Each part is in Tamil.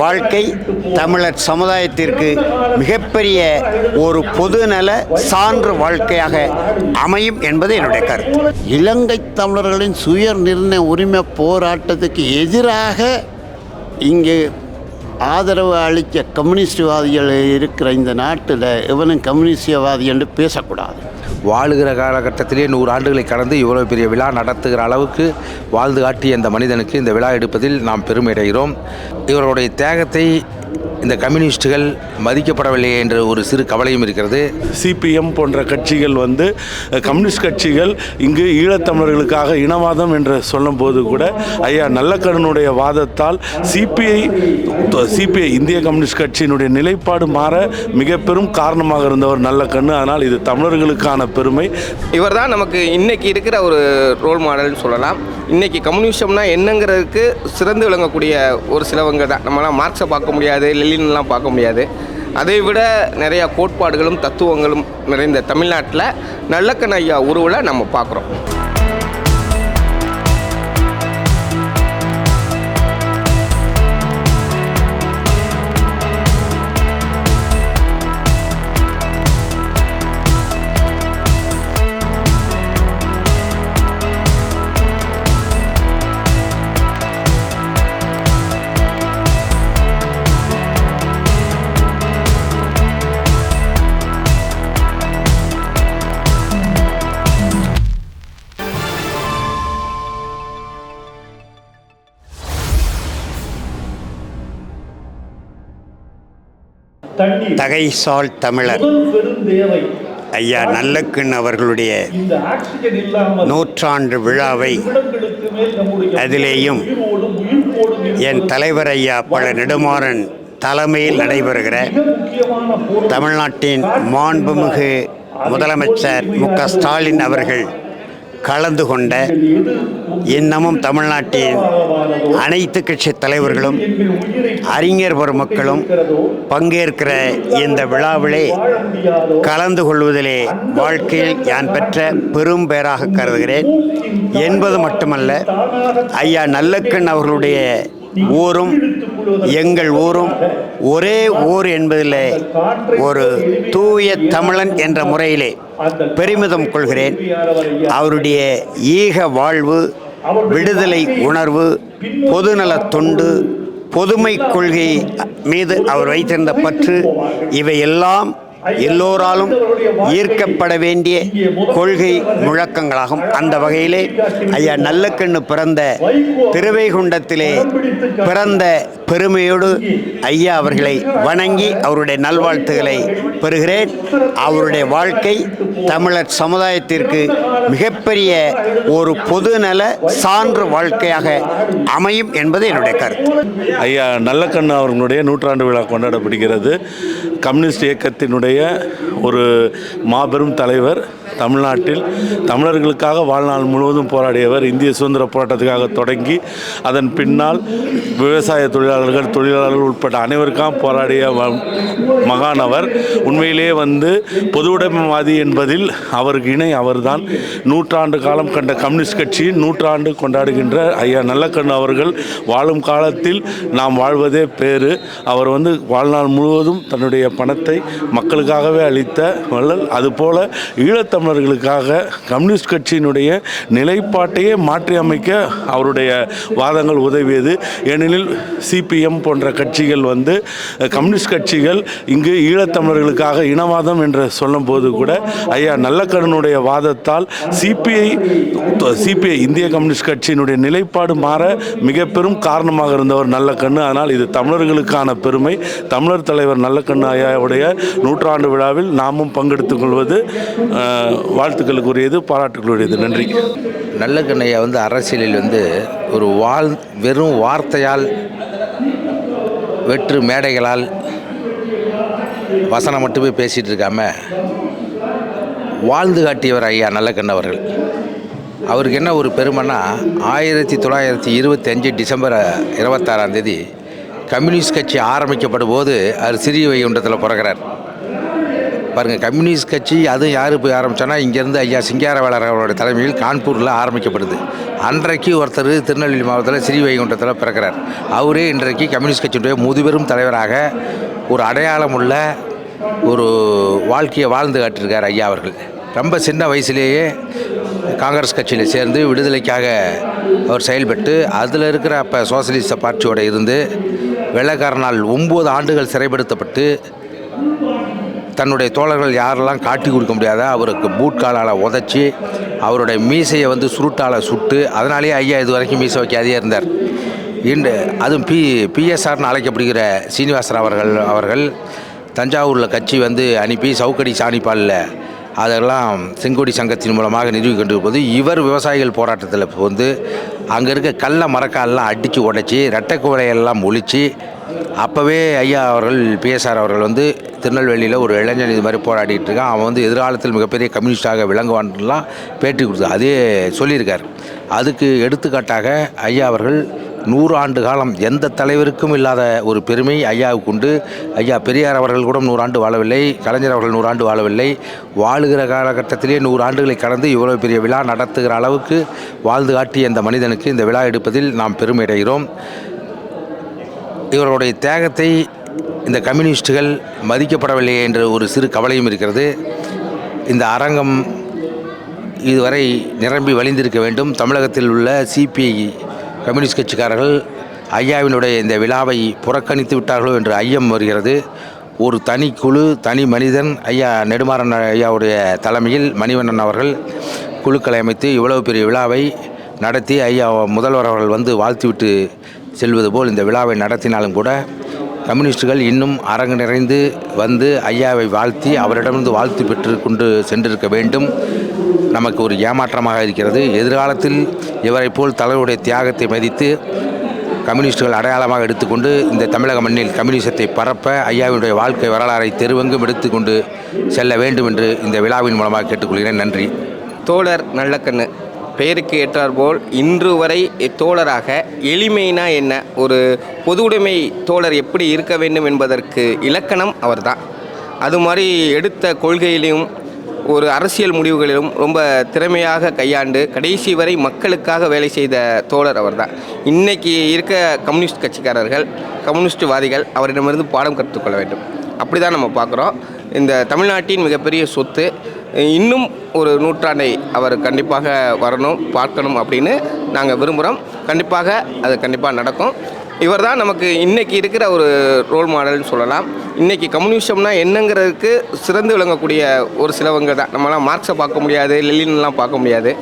வாழ்க்கை தமிழர் சமுதாயத்திற்கு மிகப்பெரிய ஒரு பொதுநல சான்று வாழ்க்கையாக அமையும் என்பது என்னுடைய கருத்து. இலங்கை தமிழர்களின் சுய நிர்ணய உரிமை போராட்டத்துக்கு எதிராக இங்கே ஆதரவு அளிக்க கம்யூனிஸ்டவாதிகள் இருக்கிற இந்த நாட்டில் இவனும் கம்யூனிஸ்டவாதி என்று பேசக்கூடாது. வாழுகிற காலகட்டத்திலே நூறு ஆண்டுகளை கடந்து இவ்வளோ பெரிய விழா நடத்துகிற அளவுக்கு வாழ்ந்து காட்டிய இந்த மனிதனுக்கு இந்த விழா எடுப்பதில் நாம் பெருமையடைகிறோம் இவர்களுடைய தியாகத்தை இந்த கம்யூனிஸ்டுகள் மதிக்கப்படவில்லை என்ற ஒரு சிறு கவலையும் இருக்கிறது. சிபிஎம் போன்ற கட்சிகள் வந்து கம்யூனிஸ்ட் கட்சிகள் இங்கு ஈழத்தமிழர்களுக்காக இனவாதம் என்று சொல்லும்போது கூட ஐயா நல்லக்கண்ணனுடைய வாதத்தால் சிபிஐ சிபிஐ இந்திய கம்யூனிஸ்ட் கட்சியினுடைய நிலைப்பாடு மாற மிக பெரும் காரணமாக இருந்தவர் நல்லக்கண்ணு. அதனால் இது தமிழர்களுக்கான பெருமை. இவர் தான் நமக்கு இன்னைக்கு இருக்கிற ஒரு ரோல் மாடல்னு சொல்லலாம். இன்றைக்கி கம்யூனிசம்னா என்னங்கிறதுக்கு சிறந்து விளங்கக்கூடிய ஒரு சிலவங்க தான். நம்மளாம் மார்க்ஸை பார்க்க முடியாது லெலின்லாம் பார்க்க முடியாது. அதை விட நிறையா கோட்பாடுகளும் தத்துவங்களும் நிறைந்த தமிழ்நாட்டில் நல்லக்கண் ஐயா உருவில் நம்ம பார்க்குறோம். தகைசால் தமிழர். ஐயா நல்லக்கண் அவர்களுடைய நூற்றாண்டு விழாவை அதிலேயும் என் தலைவர் ஐயா பல நெடுமாறன் தலைமையில் நடைபெறுகிற தமிழ்நாட்டின் மாண்புமிகு முதலமைச்சர் மு க ஸ்டாலின் அவர்கள் கலந்து கொண்ட இன்னமும் தமிழ்நாட்டின் அனைத்து கட்சி தலைவர்களும் அறிஞர் பெருமக்களும் பங்கேற்கிற இந்த விழாவிலே கலந்து கொள்வதிலே வாழ்க்கையில் யான் பெற்ற பெரும் பெயராக கருதுகிறேன். என்பது மட்டுமல்ல ஐயா நல்லக்கண் அவர்களுடைய ஊரும் எங்கள் ஊரும் ஒரே ஊர் என்பதில் ஒரு தூய தமிழன் என்ற முறையிலே பெருமிதம் கொள்கிறேன். அவருடைய ஈக வாழ்வு விடுதலை உணர்வு பொதுநலத் தொண்டு பொதுமை கொள்கை மீது அவர் வைத்திருந்த பற்று இவையெல்லாம் எல்லோராலும் ஈர்க்கப்பட வேண்டிய கொள்கை முழக்கங்களாகும். அந்த வகையிலே ஐயா நல்லக்கண்ணு பிறந்த திருவைகுண்டத்திலே பிறந்த பெருமையோடு ஐயா அவர்களை வணங்கி அவருடைய நல்வாழ்த்துக்களை பெறுகிறேன். அவருடைய வாழ்க்கை தமிழர் சமுதாயத்திற்கு மிகப்பெரிய ஒரு பொதுநல சான்று வாழ்க்கையாக அமையும் என்பது என்னுடைய கருத்து. ஐயா நல்லக்கண்ணு அவர்களுடைய நூற்றாண்டு விழா கொண்டாடப்படுகிறது. கம்யூனிஸ்ட் இயக்கத்தினுடைய ஒரு மாபெரும் தலைவர் தமிழ்நாட்டில் தமிழர்களுக்காக வாழ்நாள் முழுவதும் போராடியவர் இந்திய சுதந்திர போராட்டத்துக்காக தொடங்கி அதன் பின்னால் விவசாய தொழிலாளர்கள் தொழிலாளர்கள் உட்பட்ட அனைவருக்காக போராடிய வ- மகானவர் உண்மையிலேயே வந்து பொதுவுடைமைவாதி என்பதில் அவருக்கு இணை அவர்தான். நூற்றாண்டு காலம் கண்ட கம்யூனிஸ்ட் கட்சியின் நூற்றாண்டு கொண்டாடுகின்ற ஐயா நல்லக்கண்ணு அவர்கள் வாழும் காலத்தில் நாம் வாழ்வதே பேரு அவர் வந்து வாழ்நாள் முழுவதும் தன்னுடைய பணத்தை மக்களுக்காகவே அளித்த வள்ளல். அதுபோல ஈழத்தமிழ் ஈழத்தமிழர்களுக்காக கம்யூனிஸ்ட் கட்சியினுடைய நிலைப்பாட்டையே மாற்றி அமைக்க அவருடைய வாதங்கள் உதவியது. ஏனெனில் சிபிஎம் போன்ற கட்சிகள் வந்து கம்யூனிஸ்ட் கட்சிகள் இங்கு ஈழத்தமிழர்களுக்காக இனவாதம் என்று சொல்லும் போது கூட ஐயா நல்லக்கண்ணனுடைய வாதத்தால் சிபிஐ சிபிஐ இந்திய கம்யூனிஸ்ட் கட்சியினுடைய நிலைப்பாடு மாற மிக பெரும் காரணமாக இருந்தவர் நல்லக்கண்ணு. அதனால் இது தமிழர்களுக்கான பெருமை. தமிழர் தலைவர் நல்லக்கண்ணு ஐயாவுடைய நூற்றாண்டு விழாவில் நாமும் பங்கெடுத்துக் கொள்வது வாழ்த்துக்களுக்குரியது பாராட்டுகளுடையது நன்றி. நல்ல கண்ணையா வந்து அரசியலில் வந்து ஒரு வாழ் வெறும் வார்த்தையால் வெற்று மேடைகளால் வசனம் மட்டுமே பேசிகிட்டு இருக்காம வாழ்ந்து காட்டியவர் ஐயா நல்லக்கண்ண அவர்கள். அவருக்கு என்ன ஒரு பெருமைனா ஆயிரத்தி தொள்ளாயிரத்தி இருபத்தஞ்சு டிசம்பர் இருபத்தாறாம் தேதி கம்யூனிஸ்ட் கட்சி ஆரம்பிக்கப்படும் போது அவர் சிறிய வைகுண்டத்தில் பிறகுறார் பாருங்கள் கம்யூனிஸ்ட் கட்சி அதுவும் யார் போய் ஆரம்பித்தோன்னா இங்கேருந்து ஐயா சிங்காரவேலர் அவருடைய தலைமையில் கான்பூரில் ஆரம்பிக்கப்படுது. அன்றைக்கு ஒருத்தர் திருநெல்வேலி மாவட்டத்தில் ஸ்ரீவைகுண்டத்தில் பிறக்கிறார். அவரே இன்றைக்கு கம்யூனிஸ்ட் கட்சியினுடைய முதுபெரும் தலைவராக ஒரு அடையாளம் உள்ள ஒரு வாழ்க்கையை வாழ்ந்து காட்டியிருக்கார் ஐயா அவர்கள். ரொம்ப சின்ன வயசுலேயே காங்கிரஸ் கட்சியில் சேர்ந்து விடுதலைக்காக அவர் செயல்பட்டு அதில் இருக்கிற அப்போ சோசலிச பார்ட்டியோட இருந்து வெள்ளக்காரனால் ஒம்பது ஆண்டுகள் சிறைப்படுத்தப்பட்டு தன்னுடைய தோழர்கள் யாரெல்லாம் காட்டி கொடுக்க முடியாத அவருக்கு பூட்காலால் உதச்சி அவருடைய மீசையை வந்து சுருட்டால் சுட்டு அதனாலேயே ஐயா இது வரைக்கும் மீசை வைக்காதே இருந்தார். இன்று அதுவும் பி பிஎஸ்ஆர்னு அழைக்கப்படுகிற சீனிவாசன் அவர்கள் அவர்கள் தஞ்சாவூரில் கட்சி வந்து அனுப்பி சவுக்கடி சாணிப்பாலில் அதெல்லாம் செங்கோடி சங்கத்தின் மூலமாக நிறுவி கொண்டிருப்பது இவர் விவசாயிகள் போராட்டத்தில் வந்து அங்கே இருக்க கள்ள மரக்காலெல்லாம் அடித்து உடைச்சி ரெட்டை குவலையெல்லாம் ஒழித்து அப்போவே ஐயா அவர்கள் பிஎஸ்ஆர் அவர்கள் வந்து திருநெல்வேலியில் ஒரு இளைஞன் இது மாதிரி போராடிட்டு இருக்கான். அவன் வந்து எதிர்காலத்தில் மிகப்பெரிய கம்யூனிஸ்டாக விளங்குவான்லாம் பேட்டி கொடுத்து அதே சொல்லியிருக்கார். அதுக்கு எடுத்துக்காட்டாக ஐயா அவர்கள் நூறு ஆண்டு காலம் எந்த தலைவருக்கும் இல்லாத ஒரு பெருமை ஐயாவுக்கு உண்டு. ஐயா பெரியார் அவர்கள் கூட நூறாண்டு வாழவில்லை கலைஞர் அவர்கள் நூறாண்டு வாழவில்லை. வாழுகிற காலகட்டத்திலே நூறு ஆண்டுகளை கடந்து இவ்வளோ பெரிய விழா நடத்துகிற அளவுக்கு வாழ்ந்து காட்டிய இந்த மனிதனுக்கு இந்த விழா எடுப்பதில் நாம் பெருமை அடைகிறோம். இவர்களுடைய தியாகத்தை இந்த கம்யூனிஸ்டுகள் மதிக்கப்படவில்லையே என்ற ஒரு சிறு கவலையும் இருக்கிறது. இந்த அரங்கம் இதுவரை நிரம்பி வழிந்திருக்க வேண்டும். தமிழகத்தில் உள்ள சிபிஐ கம்யூனிஸ்ட் கட்சிக்காரர்கள் ஐயாவினுடைய இந்த விழாவை புறக்கணித்து விட்டார்களோ என்று ஐயம் வருகிறது. ஒரு தனி குழு தனி மனிதன் ஐயா நெடுமாறன் ஐயாவுடைய தலைமையில் மணிவண்ணன் அவர்கள் குழுக்களை அமைத்து இவ்வளவு பெரிய விழாவை நடத்தி ஐயா முதல்வர் அவர்கள் வந்து வாழ்த்துவிட்டு செல்வது போல் இந்த விழாவை நடத்தினாலும் கூட கம்யூனிஸ்டுகள் இன்னும் அரங்கு நிறைந்து வந்து ஐயாவை வாழ்த்தி அவரிடமிருந்து வாழ்த்து பெற்று கொண்டு சென்றிருக்க வேண்டும். நமக்கு ஒரு ஏமாற்றமாக இருக்கிறது. எதிர்காலத்தில் இவரைப் போல் தலைவருடைய தியாகத்தை மதித்து கம்யூனிஸ்டுகள் அடையாளமாக எடுத்துக்கொண்டு இந்த தமிழக மண்ணில் கம்யூனிசத்தை பரப்ப ஐயாவினுடைய வாழ்க்கை வரலாறை தெருவெங்கும் எடுத்துக்கொண்டு செல்ல வேண்டும் என்று இந்த விழாவின் மூலமாக கேட்டுக்கொள்கிறேன். நன்றி. தோழர் நல்லக்கண்ணு. பெயருக்கு ஏற்றாற்போல் இன்று வரை தோழராக எளிமைனா என்ன? ஒரு பொதுவுடைமை தோழர் எப்படி இருக்க வேண்டும் என்பதற்கு இலக்கணம் அவர்தான். அது மாதிரி எடுத்த கொள்கையிலும் ஒரு அரசியல் முடிவுகளிலும் ரொம்ப திறமையாக கையாண்டு கடைசி வரை மக்களுக்காக வேலை செய்த தோழர் அவர்தான். இன்றைக்கி இருக்க கம்யூனிஸ்ட் கட்சிக்காரர்கள் கம்யூனிஸ்ட்வாதிகள் அவரிடமிருந்து பாடம் கற்றுக்கொள்ள வேண்டும். அப்படி தான் நம்ம பார்க்குறோம். இந்த தமிழ்நாட்டின் மிகப்பெரிய சொத்து இன்னும் ஒரு நூற்றாண்டை அவர் கண்டிப்பாக வரணும் பார்க்கணும் அப்படின்னு நாங்கள் விரும்புகிறோம் கண்டிப்பாக அது கண்டிப்பாக நடக்கும். இவர் தான் நமக்கு இன்றைக்கி இருக்கிற ஒரு ரோல் மாடல்னு சொல்லலாம். இன்றைக்கி கம்யூனிசம்னா என்னங்கிறதுக்கு சிறந்து விளங்கக்கூடிய ஒரு சிலவங்க தான். நம்மளாம் மார்க்ஸை பார்க்க முடியாது லெலின்லாம் பார்க்க முடியாது.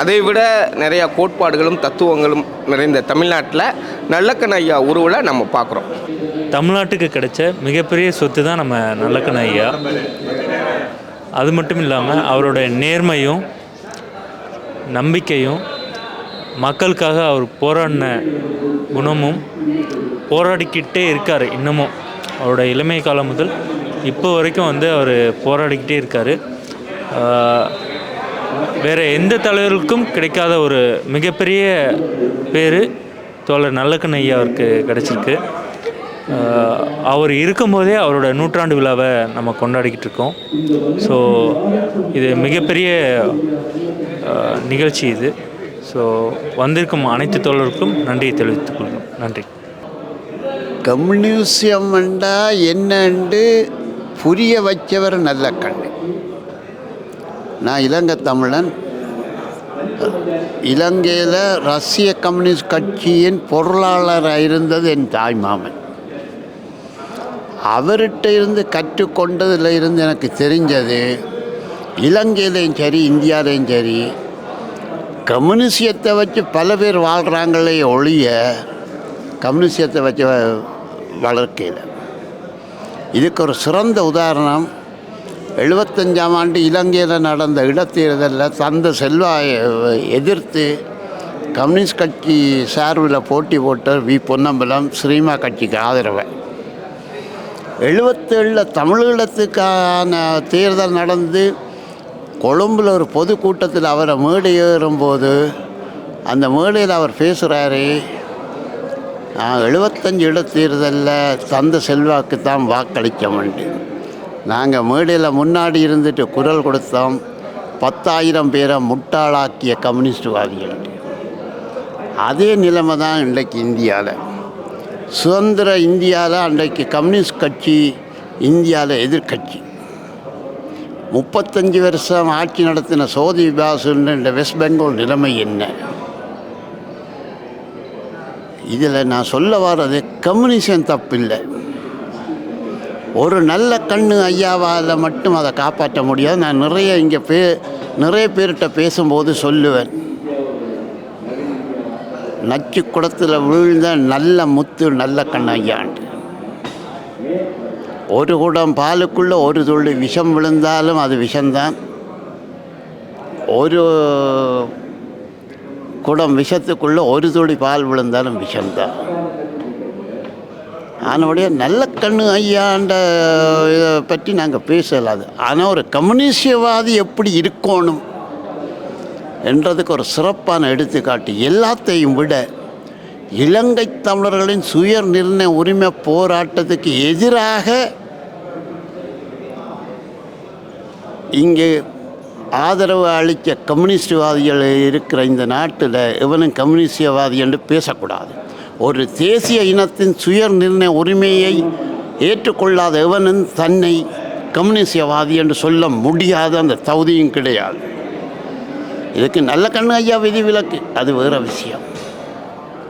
அதை விட நிறையா கோட்பாடுகளும் தத்துவங்களும் நிறைந்த தமிழ்நாட்டில் நல்லக்கண் ஐயா உருவில் நம்ம பார்க்குறோம். தமிழ்நாட்டுக்கு கிடைச்ச மிகப்பெரிய சொத்து தான் நம்ம நல்லக்கண்ண ஐயா. அது மட்டும் இல்லாமல் அவரோட நேர்மையும் நம்பிக்கையும் மக்களுக்காக அவர் போராடின குணமும் போராடிக்கிட்டே இருக்கார் இன்னமும். அவரோட இளமை காலம் முதல் இப்போ வரைக்கும் வந்து அவர் போராடிக்கிட்டே இருக்கார். வேறு எந்த தலைவருக்கும் கிடைக்காத ஒரு மிகப்பெரிய பேர் தோழர் நல்லக்கண்ண ஐயா அவருக்கு கிடச்சிருக்கு. அவர் இருக்கும்போதே அவரோட நூற்றாண்டு விழாவை நம்ம கொண்டாடிக்கிட்டு இருக்கோம். ஸோ இது மிகப்பெரிய நிகழ்ச்சி இது. ஸோ வந்திருக்கும் அனைத்து தோழருக்கும் நன்றியை தெரிவித்துக் கொள்கிறோம். நன்றி. கம்யூனிசம் என்றா என்னண்டு புரிய வச்சவர் நல்ல கண்ணு. நான் இலங்கை தமிழன். இலங்கையில் ரஷ்ய கம்யூனிஸ்ட் கட்சியின் பொருளாளராக இருந்தது என் தாய் மாமன். அவர்கிட்ட இருந்து கற்றுக்கொண்டதில் இருந்து எனக்கு தெரிஞ்சது இலங்கையிலையும் சரி இந்தியாவிலையும் சரி கம்யூனிசியத்தை வச்சு பல பேர் வாழ்கிறாங்களே ஒழிய கம்யூனிசியத்தை வச்சு வளர்க்கையில் இதுக்கு ஒரு சிறந்த உதாரணம் எழுபத்தஞ்சாம் ஆண்டு இலங்கையில் நடந்த இடத்தேர்தலில் தந்த செல்வாயை எதிர்த்து கம்யூனிஸ்ட் கட்சி சார்பில் போட்டி போட்ட வி. பொன்னம்பலம் ஸ்ரீமா கட்சிக்கு ஆதரவை. எழுபத்தேழில் தமிழீழத்துக்கான தேர்தல் நடந்து கொழும்பில் ஒரு பொதுக்கூட்டத்தில் அவரை மேடை ஏறும்போது அந்த மேடையில் அவர் பேசுகிறாரு நான் எழுபத்தஞ்சு இடைத்தேர்தலில் தந்த செல்வாக்கு தான் வாக்களிக்க வேண்டும். நாங்கள் மேடையில் முன்னாடி இருந்துட்டு குரல் கொடுத்தோம். பத்தாயிரம் பேரை முட்டாளாக்கிய கம்யூனிஸ்ட்வாதிகள் அதே நிலைமை தான் இன்றைக்கு இந்தியாவில் சுதந்திர இந்தியாவில் அன்றைக்கு கம்யூனிஸ்ட் கட்சி இந்தியாவில் எதிர்க்கட்சி. முப்பத்தஞ்சு வருஷம் ஆட்சி நடத்தின சோதி பாசுன்ற வெஸ்ட் பெங்கால் நிலைமை என்ன? இதில் நான் சொல்ல வர்றது கம்யூனிசம் தப்பில்லை. ஒரு நல்ல கண்ணு ஐயாவால் மட்டும் அதை காப்பாற்ற முடியாது. நான் நிறைய இங்கே பே நிறைய பேர்கிட்ட பேசும்போது சொல்லுவேன். நச்சு குடத்தில் விழுந்த நல்ல முத்து நல்ல கண் ஐயாண்டு ஒரு குடம் பாலுக்குள்ளே ஒரு துள்ளி விஷம் விழுந்தாலும் அது விஷம்தான். ஒரு குடம் விஷத்துக்குள்ளே ஒரு துளி பால் விழுந்தாலும் விஷம்தான். அதனுடைய நல்ல கண்ணு ஐயாண்ட இதை பற்றி நாங்கள் பேசலாது. ஆனால் ஒரு கம்யூனிஸ்டவாதி எப்படி இருக்கணும்? என்றதுக்கு ஒரு சிறப்பான எடுத்துக்காட்டு. எல்லாத்தையும் விட இலங்கை தமிழர்களின் சுய நிர்ணய உரிமை போராட்டத்துக்கு எதிராக இங்கே ஆதரவு அளிக்க கம்யூனிஸ்டவாதிகள் இருக்கிற இந்த நாட்டில் இவனும் கம்யூனிஸ்டவாதி என்று பேசக்கூடாது. ஒரு தேசிய இனத்தின் சுய நிர்ணய உரிமையை ஏற்றுக்கொள்ளாத எவனும் தன்னை கம்யூனிஸ்டவாதி என்று சொல்ல முடியாத அந்த தகுதியும் கிடையாது. இதுக்கு நல்ல கண்ணு ஐயா விதிவிலக்கு அது வேறு விஷயம்.